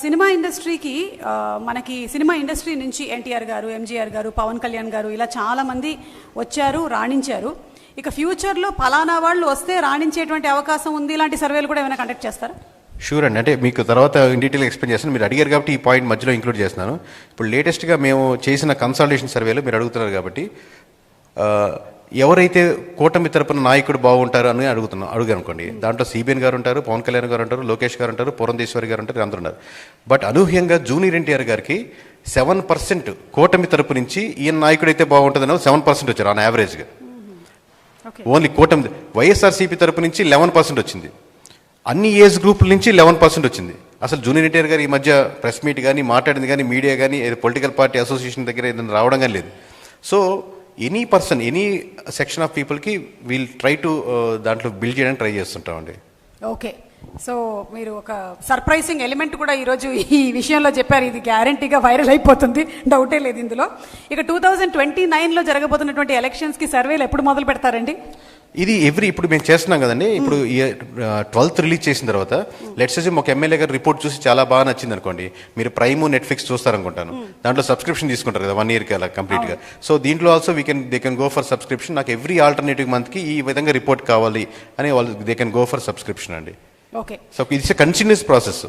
Cinema ఇండస్ట్రీకి మనకి cinema industry నుంచి ఎన్టీఆర్ గారు ఎంజీఆర్ గారు పవన్ కళ్యాణ్ గారు ఇలా చాలామంది వచ్చారు రాణించారు. ఇక ఫ్యూచర్లో పలానా వాళ్ళు వస్తే రాణించేటువంటి అవకాశం ఉంది. ఇలాంటి సర్వేలు కూడా ఏమైనా కండక్ట్ చేస్తారా? షూర్ అండి. అంటే మీకు తర్వాత ఇన్ డీటెయిల్ ఎక్స్ప్లెయిన్ చేస్తాను. మీరు అడిగారు కాబట్టి ఈ పాయింట్ మధ్యలో ఇంక్లూడ్ చేస్తున్నాను. ఇప్పుడు లేటెస్ట్గా మేము చేసిన కన్సల్టేషన్ సర్వేలో మీరు అడుగుతున్నారు కాబట్టి ఎవరైతే కూటమి తరపున నాయకుడు బాగుంటారు అని అడుగుతున్నాం అడుగు అనుకోండి. దాంట్లో సిబిఎన్ గారు ఉంటారు పవన్ కళ్యాణ్ గారు ఉంటారు లోకేష్ గారు ఉంటారు పురంధేశ్వరి గారు ఉంటారు అందరూ ఉన్నారు. బట్ అనూహ్యంగా జూనియర్ ఎన్టీఆర్ గారికి సెవెన్ పర్సెంట్ కూటమి తరపు నుంచి ఈయన నాయకుడైతే బాగుంటుందని సెవెన్ పర్సెంట్ వచ్చారు ఆన్ యావరేజ్గా. ఓన్లీ కూటమి వైఎస్ఆర్సీపీ తరపు నుంచి లెవెన్ పర్సెంట్ వచ్చింది. అన్ని ఏజ్ గ్రూపుల నుంచి లెవెన్ పర్సెంట్ వచ్చింది. అసలు జూనియర్ ఎన్టీఆర్ గారు ఈ మధ్య ప్రెస్ మీట్ కానీ మాట్లాడింది కానీ మీడియా కానీ పొలిటికల్ పార్టీ అసోసియేషన్ దగ్గర ఏదైనా రావడం కానీ లేదు. So any person any section of పీపుల్కి వీల్ ట్రై టు దాంట్లో బిల్డ్ చేయడానికి ట్రై చేస్తుంటామండి. ఓకే సో మీరు ఒక సర్ప్రైజింగ్ ఎలిమెంట్ కూడా ఈరోజు ఈ విషయంలో చెప్పారు. ఇది గ్యారంటీగా వైరల్ అయిపోతుంది. డౌటే లేదు ఇందులో. ఇక టూ థౌజండ్ ట్వంటీ నైన్లో జరగబోతున్నటువంటి ఎలక్షన్స్కి సర్వేలు ఎప్పుడు మొదలు పెడతారండి? ఇది ఎవ్రీ ఇప్పుడు మేము చేస్తున్నాం కదండి. ఇప్పుడు ట్వెల్త్ రిలీజ్ చేసిన తర్వాత లెట్స్ అజ్యూమ్ ఒక ఎమ్మెల్యే గారు రిపోర్ట్ చూసి చాలా బాగా నచ్చింది అనుకోండి. మీరు ప్రైమ్ నెట్ఫ్లిక్స్ చూస్తారనుకుంటాను. దాంట్లో సబ్స్క్రిప్షన్ తీసుకుంటారు కదా వన్ ఇయర్కి అలా కంప్లీట్గా సో దీంట్లో also we can they can go for subscription నాకు ఎవ్రీ ఆల్టర్నేటివ్ మంత్కి ఈ విధంగా రిపోర్ట్ కావాలి అని వాళ్ళు they can go for subscription అండి. Okay so it's continuous process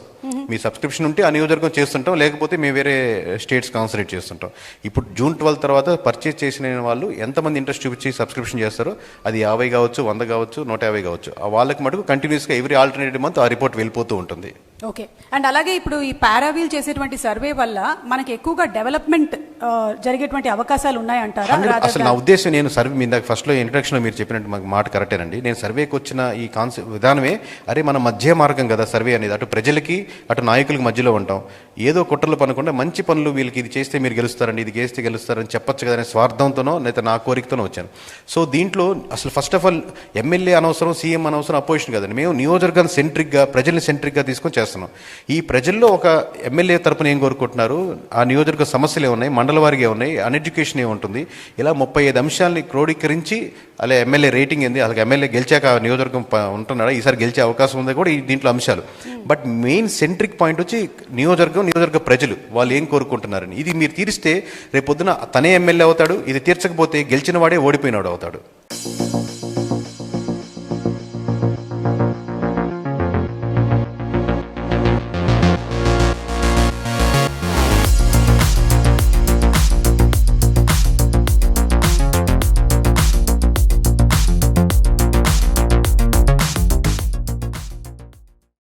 me subscription ఉంటే ఆ నియోజకవర్గం చేస్తుంటాం లేకపోతే మేము వేరే స్టేట్స్ కాన్సన్ట్రేట్ చేస్తుంటాం. ఇప్పుడు జూన్ ట్వెల్వ్ తర్వాత పర్చేస్ చేసిన వాళ్ళు ఎంతమంది ఇంట్రెస్ట్ చూపించి సబ్స్క్రిప్షన్ చేస్తారో అది యాభై కావచ్చు వంద కావచ్చు నూట యాభై కావచ్చు. ఆ వాళ్ళకి మటుకు కంటిన్యూస్గా ఎవ్రీ ఆల్టర్నేటివ్ మంత్ ఆ రిపోర్ట్ వెళ్ళిపోతూ ఉంటుంది. ఓకే అండ్ అలాగే ఇప్పుడు ఈ పారావీల్ చేసేటువంటి సర్వే వల్ల మనకి ఎక్కువగా డెవలప్మెంట్ జరిగేటువంటి అవకాశాలు ఉన్నాయంటారా? అసలు నా ఉద్దేశం నేను సర్వే మీ ఇందాక ఫస్ట్లో ఇంట్రడక్షన్లో మీరు చెప్పినట్టు మాకు మాట కరెక్టేనండి నేను సర్వేకి వచ్చిన ఈ కాన్సెప్ట్ విధానమే అరే మన మధ్య మార్గం కదా సర్వే అనేది. అటు ప్రజలకి అటు నాయకులకి మధ్యలో ఉంటాం. ఏదో కుట్రలు పనకుండా మంచి పనులు వీళ్ళకి ఇది చేస్తే మీరు గెలుస్తారండి ఇది చేస్తే గెలుస్తారని చెప్పొచ్చు కదా అనే స్వార్థంతోనో లేదా నా కోరికతోనో వచ్చాను. సో దీంట్లో అసలు ఫస్ట్ ఆఫ్ ఆల్ ఎమ్మెల్యే అనవసరం సీఎం అనవసరం అపోజిషన్ కదండి. మేము నియోజకవర్గం సెంట్రిక్గా ప్రజల్ని సెంట్రిక్గా తీసుకొని చేస్తున్నాం. ఈ ప్రజల్లో ఒక ఎమ్మెల్యే తరపున ఏం కోరుకుంటున్నారు? ఆ నియోజకవర్గ సమస్యలు ఏమున్నాయి? మండల వారిగా ఉన్నాయి అన్ఎడ్యుకేషన్ ఏముంటుంది ఇలా ముప్పై ఐదు అంశాలని క్రోడీకరించి అలా ఎమ్మెల్యే రేటింగ్ ఏంది? అసలు ఎమ్మెల్యే గెలిచాక ఆ నియోజకవర్గం ఉంటున్నాడా? ఈసారి గెలిచే అవకాశం ఉంది కూడా ఈ దీంట్లో అంశాలు. బట్ మెయిన్ సెంట్రిక్ పాయింట్ వచ్చి నియోజకవర్గం నియోజకవర్గ ప్రజలు వాళ్ళు ఏం కోరుకుంటున్నారని. ఇది మీరు తీరిస్తే రేపొద్దున తనే ఎమ్మెల్యే అవుతాడు. ఇది తీర్చకపోతే గెలిచిన వాడే ఓడిపోయినాడు అవుతాడు.